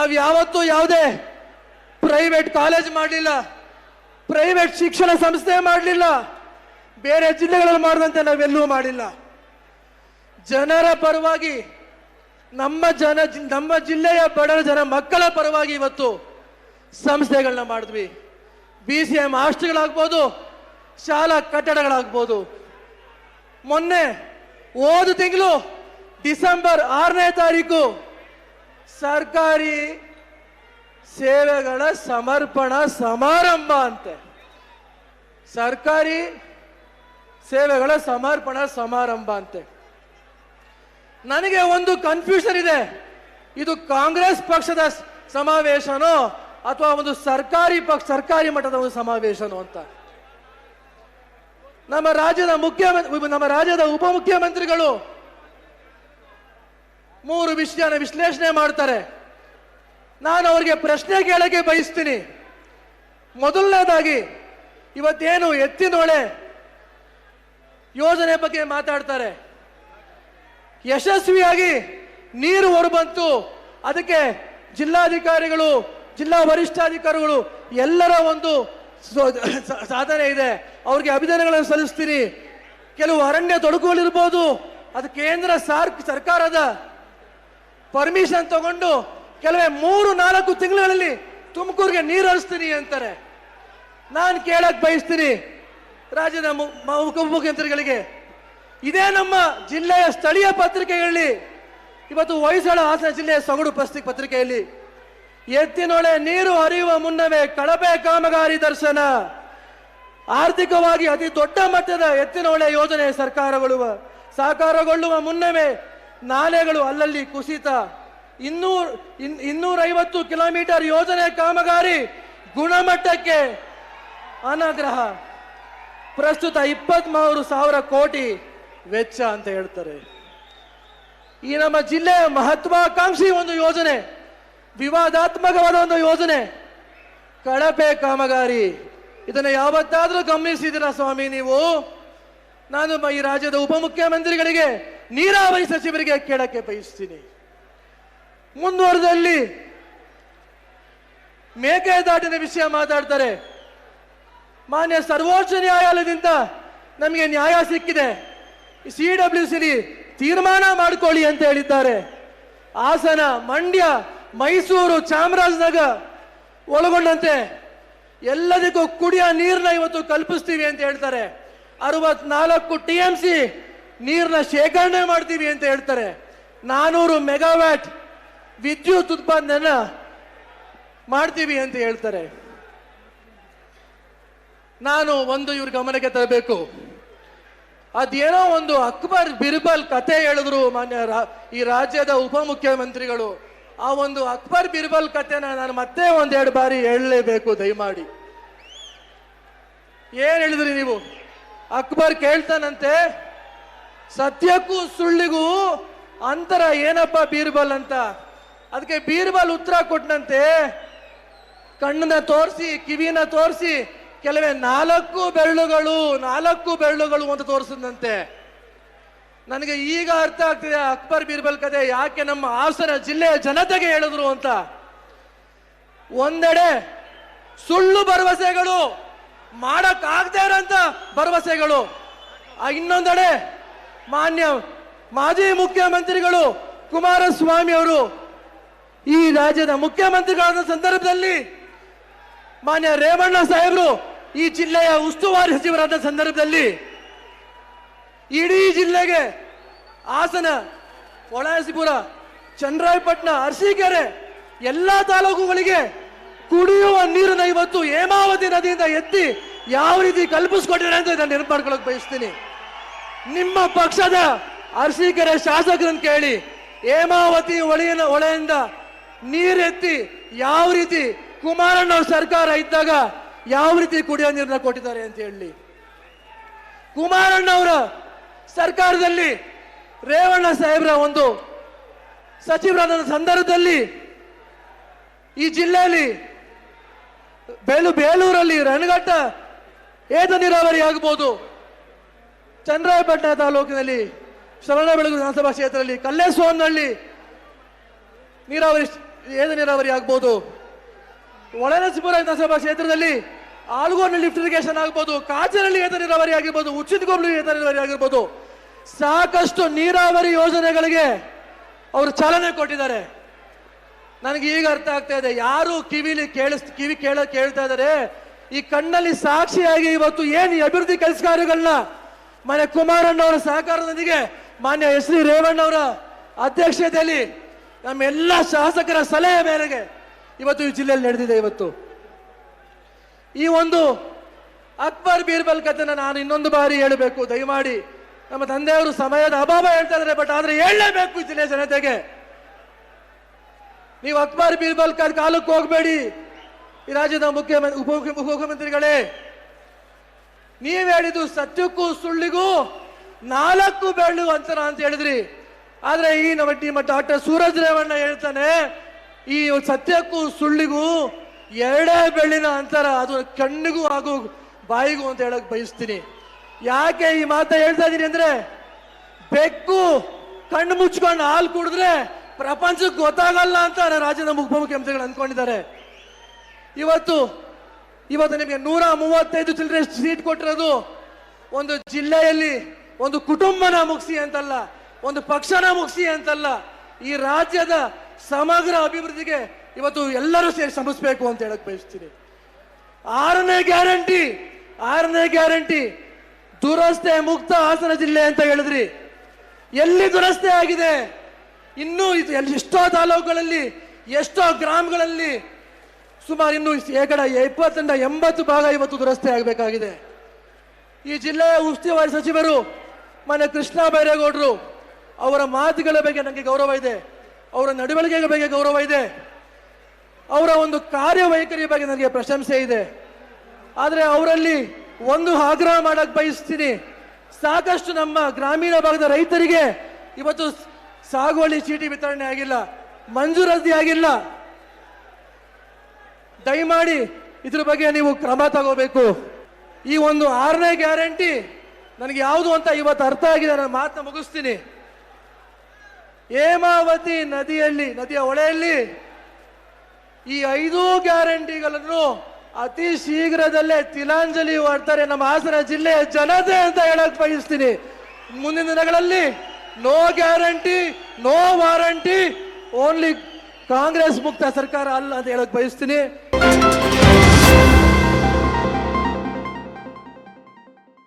ನಾವು ಯಾವತ್ತೂ ಯಾವುದೇ ಪ್ರೈವೇಟ್ ಕಾಲೇಜ್ ಮಾಡಲಿಲ್ಲ ಪ್ರೈವೇಟ್ ಶಿಕ್ಷಣ ಸಂಸ್ಥೆ ಮಾಡಲಿಲ್ಲ, ಬೇರೆ ಜಿಲ್ಲೆಗಳಲ್ಲಿ ಮಾಡಿದಂತೆ ನಾವೆಲ್ಲೂ ಮಾಡಿಲ್ಲ. ಜನರ ಪರವಾಗಿ, ನಮ್ಮ ಜನ, ನಮ್ಮ ಜಿಲ್ಲೆಯ ಬಡ ಜನ ಮಕ್ಕಳ ಪರವಾಗಿ ಇವತ್ತು ಸಂಸ್ಥೆಗಳನ್ನ ಮಾಡಿದ್ವಿ. ಬಿ ಸಿ ಎಂ ಹಾಸ್ಟೆಲ್ಗಳಾಗ್ಬೋದು, ಶಾಲಾ ಕಟ್ಟಡಗಳಾಗ್ಬೋದು. ಮೊನ್ನೆ ಹೋದ ತಿಂಗಳು ಡಿಸೆಂಬರ್ ಆರನೇ ತಾರೀಕು ಸರ್ಕಾರಿ ಸೇವೆಗಳ ಸಮರ್ಪಣಾ ಸಮಾರಂಭ ಅಂತೆ. ಸರ್ಕಾರಿ ಸೇವೆಗಳ ಸಮರ್ಪಣಾ ಸಮಾರಂಭ ಅಂತೆ. ನನಗೆ ಒಂದು ಕನ್ಫ್ಯೂಷನ್ ಇದೆ. ಇದು ಕಾಂಗ್ರೆಸ್ ಪಕ್ಷದ ಸಮಾವೇಶನೋ ಅಥವಾ ಒಂದು ಸರ್ಕಾರಿ ಪಕ್ಷ, ಸರ್ಕಾರಿ ಮಟ್ಟದ ಒಂದು ಸಮಾವೇಶನೋ ಅಂತ. ನಮ್ಮ ರಾಜ್ಯದ ಮುಖ್ಯಮಂತ್ರಿ ನಮ್ಮ ರಾಜ್ಯದ ಉಪಮುಖ್ಯಮಂತ್ರಿಗಳು ಮೂರು ವಿಷಯನ ವಿಶ್ಲೇಷಣೆ ಮಾಡ್ತಾರೆ. ನಾನು ಅವರಿಗೆ ಪ್ರಶ್ನೆ ಕೇಳಕ್ಕೆ ಬಯಸ್ತೀನಿ. ಮೊದಲನೇದಾಗಿ, ಇವತ್ತೇನು ಎತ್ತಿನೊಳೆ ಯೋಜನೆ ಬಗ್ಗೆ ಮಾತಾಡ್ತಾರೆ. ಯಶಸ್ವಿಯಾಗಿ ನೀರು ಹೊರಬಂತು, ಅದಕ್ಕೆ ಜಿಲ್ಲಾಧಿಕಾರಿಗಳು, ಜಿಲ್ಲಾ ವರಿಷ್ಠಾಧಿಕಾರಿಗಳು ಎಲ್ಲರ ಒಂದು ಸಾಧನೆ ಇದೆ. ಅವ್ರಿಗೆ ಅಭಿನಂದನೆಗಳನ್ನು ಸಲ್ಲಿಸ್ತೀನಿ. ಕೆಲವು ಅರಣ್ಯ ತೊಡಕುಗಳಿರ್ಬೋದು, ಅದು ಕೇಂದ್ರ ಸಾರ್, ಸರ್ಕಾರದ ಪರ್ಮಿಷನ್ ತಗೊಂಡು ಕೆಲವೇ ಮೂರು, ನಾಲ್ಕು ತಿಂಗಳಲ್ಲಿ ತುಮಕೂರಿಗೆ ನೀರು ಹರಿಸ್ತೀನಿ ಅಂತಾರೆ. ನಾನು ಕೇಳಕ್ ಬಯಸ್ತೀನಿ ರಾಜ್ಯದ ಉಪಮುಖ್ಯಮಂತ್ರಿಗಳಿಗೆ. ಇದೇ ನಮ್ಮ ಜಿಲ್ಲೆಯ ಸ್ಥಳೀಯ ಪತ್ರಿಕೆಗಳಲ್ಲಿ, ಇವತ್ತು ಹೊಯ್ಸಳ ಹಾಸನ ಜಿಲ್ಲೆಯ ಸೊಗಡು ಪಸ್ತಿ ಪತ್ರಿಕೆಯಲ್ಲಿ, ಎತ್ತಿನೊಳೆ ನೀರು ಹರಿಯುವ ಮುನ್ನವೇ ಕಳಪೆ ಕಾಮಗಾರಿ ದರ್ಶನ, ಆರ್ಥಿಕವಾಗಿ ಅತಿ ದೊಡ್ಡ ಮಟ್ಟದ ಎತ್ತಿನೊಳೆ ಯೋಜನೆ ಸರ್ಕಾರಗೊಳ್ಳುವ, ಸಾಕಾರಗೊಳ್ಳುವ ಮುನ್ನವೇ ನಾಲೆಗಳು ಅಲ್ಲಲ್ಲಿ ಕುಸಿತ. ಇನ್ನೂರ್, ಇನ್- ಇನ್ನೂರೈವತ್ತು ಕಿಲೋಮೀಟರ್ ಯೋಜನೆ ಕಾಮಗಾರಿ ಗುಣಮಟ್ಟಕ್ಕೆ ಅನಗ್ರಹ. ಪ್ರಸ್ತುತ ಇಪ್ಪತ್ಮೂರು ಸಾವಿರ ಕೋಟಿ ವೆಚ್ಚ ಅಂತ ಹೇಳ್ತಾರೆ. ಈ ನಮ್ಮ ಜಿಲ್ಲೆಯ ಮಹತ್ವಾಕಾಂಕ್ಷಿ ಒಂದು ಯೋಜನೆ, ವಿವಾದಾತ್ಮಕವಾದ ಒಂದು ಯೋಜನೆ, ಕಳಪೆ ಕಾಮಗಾರಿ. ಇದನ್ನು ಯಾವತ್ತಾದರೂ ಗಮನಿಸಿದಿರ ಸ್ವಾಮಿ ನೀವು? ನಾನು ಈ ರಾಜ್ಯದ ಉಪಮುಖ್ಯಮಂತ್ರಿಗಳಿಗೆ ನೀರಾವರಿ ಸಚಿವರಿಗೆ ಕೇಳಕ್ಕೆ ಬಯಸ್ತೀನಿ. ಮುಂದುವರೆದಲ್ಲಿ ಮೇಕೆದಾಟಿನ ವಿಷಯ ಮಾತಾಡ್ತಾರೆ. ಮಾನ್ಯ ಸರ್ವೋಚ್ಚ ನ್ಯಾಯಾಲಯದಿಂದ ನಮಗೆ ನ್ಯಾಯ ಸಿಕ್ಕಿದೆ. ಸಿ ಡಬ್ಲ್ಯೂ ಸಿಲಿ ತೀರ್ಮಾನ ಮಾಡಿಕೊಳ್ಳಿ ಅಂತ ಹೇಳಿದ್ದಾರೆ. ಹಾಸನ, ಮಂಡ್ಯ, ಮೈಸೂರು, ಚಾಮರಾಜನಗರ ಒಳಗೊಂಡಂತೆ ಎಲ್ಲದಕ್ಕೂ ಕುಡಿಯ ನೀರನ್ನ ಇವತ್ತು ಕಲ್ಪಿಸ್ತೀವಿ ಅಂತ ಹೇಳ್ತಾರೆ. ಅರವತ್ನಾಲ್ಕು ಟಿ ಎಂ ಸಿ ನೀರನ್ನ ಶೇಖರಣೆ ಮಾಡ್ತೀವಿ ಅಂತ ಹೇಳ್ತಾರೆ. ನಾನೂರು ಮೆಗಾವ್ಯಾಟ್ ವಿದ್ಯುತ್ ಉತ್ಪಾದನೆಯನ್ನ ಮಾಡ್ತೀವಿ ಅಂತ ಹೇಳ್ತಾರೆ. ನಾನು ಒಂದು ಇವ್ರ ಗಮನಕ್ಕೆ ತರಬೇಕು. ಅದೇನೋ ಒಂದು ಅಕ್ಬರ್ ಬಿರ್ಬಲ್ ಕತೆ ಹೇಳಿದ್ರು ಮಾನ್ಯ ಈ ರಾಜ್ಯದ ಉಪಮುಖ್ಯಮಂತ್ರಿಗಳು. ಆ ಒಂದು ಅಕ್ಬರ್ ಬಿರ್ಬಲ್ ಕತೆನ ನಾನು ಮತ್ತೆ ಒಂದೆರಡು ಬಾರಿ ಹೇಳಲೇಬೇಕು, ದಯಮಾಡಿ. ಏನ್ ಹೇಳಿದ್ರಿ ನೀವು? ಅಕ್ಬರ್ ಕೇಳ್ತಾನಂತೆ ಸತ್ಯಕ್ಕೂ ಸುಳ್ಳಿಗೂ ಅಂತರ ಏನಪ್ಪ ಬೀರ್ಬಲ್ ಅಂತ? ಅದಕ್ಕೆ ಬೀರ್ಬಲ್ ಉತ್ತರ ಕೊಟ್ಟನಂತೆ ಕಣ್ಣನ್ನ ತೋರಿಸಿ ಕಿವಿನ ತೋರಿಸಿ, ಕೆಲವೇ ನಾಲ್ಕು ಬೆರಳುಗಳು ನಾಲ್ಕು ಬೆರಳುಗಳು ಅಂತ ತೋರಿಸಿದಂತೆ ನನಗೆ ಈಗ ಅರ್ಥ ಆಗ್ತಿದೆ ಅಕ್ಬರ್ ಬೀರ್ಬಲ್ ಕತೆ ಯಾಕೆ ನಮ್ಮ ಹಾಸನ ಜಿಲ್ಲೆಯ ಜನತೆಗೆ ಹೇಳಿದ್ರು ಅಂತ. ಒಂದೆಡೆ ಸುಳ್ಳು ಭರವಸೆಗಳು ಮಾಡಕ್ ಆಗದೆ ಇರೋಂಥ ಭರವಸೆಗಳು. ಇನ್ನೊಂದೆಡೆ ಮಾನ್ಯ ಮಾಜಿ ಮುಖ್ಯಮಂತ್ರಿಗಳು ಕುಮಾರಸ್ವಾಮಿ ಅವರು ಈ ರಾಜ್ಯದ ಮುಖ್ಯಮಂತ್ರಿಗಳಾದ ಸಂದರ್ಭದಲ್ಲಿ ಮಾನ್ಯ ರೇವಣ್ಣ ಸಾಹೇಬರು ಈ ಜಿಲ್ಲೆಯ ಉಸ್ತುವಾರಿ ಸಚಿವರಾದ ಸಂದರ್ಭದಲ್ಲಿ ಇಡೀ ಜಿಲ್ಲೆಗೆ ಹಾಸನ ಒಳಸಿಪುರ ಚಂದ್ರಾಯಪಟ್ಟಣ, ಅರಸೀಕೆರೆ ಎಲ್ಲಾ ತಾಲೂಕುಗಳಿಗೆ ಕುಡಿಯುವ ನೀರನ್ನು ಇವತ್ತು ಹೇಮಾವತಿ ನದಿಯಿಂದ ಎತ್ತಿ ಯಾವ ರೀತಿ ಕಲ್ಪಿಸ್ಕೊಟ್ಟಿದ್ದಾರೆ ಅಂತ ನಾನು ನೆನಪು ಬಯಸ್ತೀನಿ. ನಿಮ್ಮ ಪಕ್ಷದ ಅರಸೀಕೆರೆ ಶಾಸಕರನ್ನು ಕೇಳಿ ಹೇಮಾವತಿ ಹೊಳೆಯ ಹೊಳೆಯಿಂದ ನೀರೆತ್ತಿ ಯಾವ ರೀತಿ ಕುಮಾರಣ್ಣ ಸರ್ಕಾರ ಇದ್ದಾಗ ಯಾವ ರೀತಿ ಕುಡಿಯೋ ನೀರನ್ನ ಕೊಟ್ಟಿದ್ದಾರೆ ಅಂತ ಹೇಳಿ. ಕುಮಾರಣ್ಣ ಅವರ ಸರ್ಕಾರದಲ್ಲಿ ರೇವಣ್ಣ ಸಾಹೇಬ್ರ ಒಂದು ಸಚಿವರಾದ ಸಂದರ್ಭದಲ್ಲಿ ಈ ಜಿಲ್ಲೆಯಲ್ಲಿ ಬೇಲು ಬೇಲೂರಲ್ಲಿ ರಣಘಟ್ಟ ಏತ ನೀರಾವರಿ ಆಗ್ಬೋದು. ಚಂದ್ರಾಯಪಟ್ಟಣ ತಾಲೂಕಿನಲ್ಲಿ ಶರಣ ಬೆಳಗು ವಿಧಾನಸಭಾ ಕ್ಷೇತ್ರದಲ್ಲಿ ಕಲ್ಲೇಸ್ವಾಮಿನಲ್ಲಿ ನೀರಾವರಿ ಏತ ನೀರಾವರಿ ಆಗ್ಬೋದು. ಒಳನಸಿಪುರ ವಿಧಾನಸಭಾ ಕ್ಷೇತ್ರದಲ್ಲಿ ಆಲ್ಗೋರ್ನಲ್ಲಿ ಲಿಫ್ಟ್ ಇರಿಗೇಷನ್ ಆಗ್ಬೋದು. ಕಾಜರಲ್ಲಿ ಏತ ನೀರಾವರಿ ಆಗಿರ್ಬೋದು. ಉಚಿತಗೋಬ್ಲಿ ಏತ ನೀರಾವರಿ ಆಗಿರ್ಬೋದು. ಸಾಕಷ್ಟು ನೀರಾವರಿ ಯೋಜನೆಗಳಿಗೆ ಅವರು ಚಾಲನೆ ಕೊಟ್ಟಿದ್ದಾರೆ. ನನಗೆ ಈಗ ಅರ್ಥ ಆಗ್ತಾ ಇದೆ. ಯಾರು ಕಿವಿಲಿ ಕೇಳಿಸ್, ಕಿವಿ ಕೇಳ, ಕೇಳ್ತಾ ಇದ್ದಾರೆ, ಈ ಕಣ್ಣಲ್ಲಿ ಸಾಕ್ಷಿಯಾಗಿ ಇವತ್ತು ಏನು ಅಭಿವೃದ್ಧಿ ಕೆಲಸ ಕಾರ್ಯಗಳನ್ನ ಮನೆ ಕುಮಾರಣ್ಣವರ ಸಹಕಾರದೊಂದಿಗೆ ಮಾನ್ಯ ಎಸ್ ಡಿ ರೇವಣ್ಣವರ ಅಧ್ಯಕ್ಷತೆಯಲ್ಲಿ ನಮ್ಮೆಲ್ಲ ಶಾಸಕರ ಸಲಹೆ ಮೇರೆಗೆ ಇವತ್ತು ಈ ಜಿಲ್ಲೆಯಲ್ಲಿ ನಡೆದಿದೆ ಇವತ್ತು. ಈ ಒಂದು ಅಕ್ಬರ್ ಬೀರ್ಬಲ್ ಕಥೆನ ನಾನು ಇನ್ನೊಂದು ಬಾರಿ ಹೇಳಬೇಕು. ದಯಮಾಡಿ ನಮ್ಮ ತಂದೆಯವರು ಸಮಯದ ಅಭಾವ ಹೇಳ್ತಾ ಇದ್ದಾರೆ ಬಟ್ ಆದ್ರೆ ಹೇಳಲೇಬೇಕು ಈ ಜಿಲ್ಲೆಯ ಜನತೆಗೆ. ನೀವು ಅಕ್ಬರ್ ಬೀರ್ಬಲ್ ಕಾಲಕ್ಕೆ ಹೋಗಬೇಡಿ. ಈ ರಾಜ್ಯದ ಮುಖ್ಯಮಂತ್ರಿ ಉಪ ಮುಖ್ಯಮಂತ್ರಿಗಳೇ ನೀವ್ ಹೇಳಿದ್ದು ಸತ್ಯಕ್ಕೂ ಸುಳ್ಳಿಗೂ ನಾಲ್ಕು ಬೆಳ್ಳು ಅಂತರ ಅಂತ ಹೇಳಿದ್ರಿ. ಆದ್ರೆ ಈ ನಮ್ಮ ಟೀಮ್ ಡಾಕ್ಟರ್ ಸೂರಜ್ ರೇವಣ್ಣ ಹೇಳ್ತಾನೆ, ಈ ಸತ್ಯಕ್ಕೂ ಸುಳ್ಳಿಗೂ ಎರಡೇ ಬೆಳ್ಳಿನ ಅಂತರ ಅದು ಕಣ್ಣಿಗೂ ಹಾಗೂ ಬಾಯಿಗೂ ಅಂತ ಹೇಳಕ್ ಬಯಸ್ತೀನಿ. ಯಾಕೆ ಈ ಮಾತ ಹೇಳ್ತಾ ಇದೀನಿ ಅಂದ್ರೆ, ಬೆಕ್ಕು ಕಣ್ಣು ಮುಚ್ಕೊಂಡು ಹಾಲು ಕುಡಿದ್ರೆ ಪ್ರಪಂಚಕ್ಕೆ ಗೊತ್ತಾಗಲ್ಲ ಅಂತ ರಾಜ್ಯದ ಉಪಮುಖ್ಯಮಂತ್ರಿಗಳು ಅನ್ಕೊಂಡಿದ್ದಾರೆ ಇವತ್ತು ಇವತ್ತು ನಿಮಗೆ ನೂರ ಮೂವತ್ತೈದು ಚಿಲ್ಲರೆ ಸೀಟ್ ಕೊಟ್ಟಿರೋದು. ಒಂದು ಜಿಲ್ಲೆಯಲ್ಲಿ ಒಂದು ಕುಟುಂಬನ ಮುಗಿಸಿ ಅಂತಲ್ಲ, ಒಂದು ಪಕ್ಷನ ಮುಗಿಸಿ ಅಂತಲ್ಲ, ಈ ರಾಜ್ಯದ ಸಮಗ್ರ ಅಭಿವೃದ್ಧಿಗೆ ಇವತ್ತು ಎಲ್ಲರೂ ಸೇರಿ ಶ್ರಮಿಸ್ಬೇಕು ಅಂತ ಹೇಳಕ್ ಬಯಸ್ತೀನಿ. ಆರನೇ ಗ್ಯಾರಂಟಿ ಆರನೇ ಗ್ಯಾರಂಟಿ, ದುರಸ್ತೆ ಮುಕ್ತ ಹಾಸನ ಜಿಲ್ಲೆ ಅಂತ ಹೇಳಿದ್ರಿ. ಎಲ್ಲಿ ದುರಸ್ತೆ ಆಗಿದೆ? ಇನ್ನೂ ಇದು ಎಷ್ಟೋ ತಾಲೂಕುಗಳಲ್ಲಿ, ಎಷ್ಟೋ ಗ್ರಾಮಗಳಲ್ಲಿ ಸುಮಾರು ಇನ್ನು ಶೇಕಡ ಇಪ್ಪತ್ತರಿಂದ ಎಂಬತ್ತು ಭಾಗ ಇವತ್ತು ದುರಸ್ತಿ ಆಗಬೇಕಾಗಿದೆ. ಈ ಜಿಲ್ಲೆಯ ಉಸ್ತುವಾರಿ ಸಚಿವರು ಮನೆ ಕೃಷ್ಣ ಬೈರೇಗೌಡರು ಅವರ ಮಾತುಗಳ ಬಗ್ಗೆ ನನಗೆ ಗೌರವ ಇದೆ, ಅವರ ನಡವಳಿಕೆಗಳ ಬಗ್ಗೆ ಗೌರವ ಇದೆ, ಅವರ ಒಂದು ಕಾರ್ಯವೈಖರಿ ಬಗ್ಗೆ ನನಗೆ ಪ್ರಶಂಸೆ ಇದೆ. ಆದರೆ ಅವರಲ್ಲಿ ಒಂದು ಆಗ್ರಹ ಮಾಡಕ್ಕೆ ಬಯಸ್ತೀನಿ. ಸಾಕಷ್ಟು ನಮ್ಮ ಗ್ರಾಮೀಣ ಭಾಗದ ರೈತರಿಗೆ ಇವತ್ತು ಸಾಗುವಳಿ ಚೀಟಿ ವಿತರಣೆ ಆಗಿಲ್ಲ, ಮಂಜೂರಾತಿ ಆಗಿಲ್ಲ. ದಯಮಾಡಿ ಇದ್ರ ಬಗ್ಗೆ ನೀವು ಕ್ರಮ ತಗೋಬೇಕು. ಈ ಒಂದು ಆರನೇ ಗ್ಯಾರಂಟಿ ನನಗೆ ಯಾವುದು ಅಂತ ಇವತ್ತು ಅರ್ಥ ಆಗಿದೆ, ನಾನು ಮಾತನ್ನ ಮುಗಿಸ್ತೀನಿ. ಹೇಮಾವತಿ ನದಿಯಲ್ಲಿ, ನದಿಯ ಹೊಳೆಯಲ್ಲಿ ಈ ಐದು ಗ್ಯಾರಂಟಿಗಳನ್ನು ಅತಿ ಶೀಘ್ರದಲ್ಲೇ ತಿಲಾಂಜಲಿ ಮಾಡ್ತಾರೆ ನಮ್ಮ ಹಾಸನ ಜಿಲ್ಲೆಯ ಜನತೆ ಅಂತ ಹೇಳಕ್ ಬಯಸ್ತೀನಿ. ಮುಂದಿನ ದಿನಗಳಲ್ಲಿ no guarantee no warranty only Congress ಮುಕ್ತ ಸರ್ಕಾರ ಅಲ್ಲ ಅಂತ ಹೇಳಕ್ ಬಯಸ್ತೀನಿ.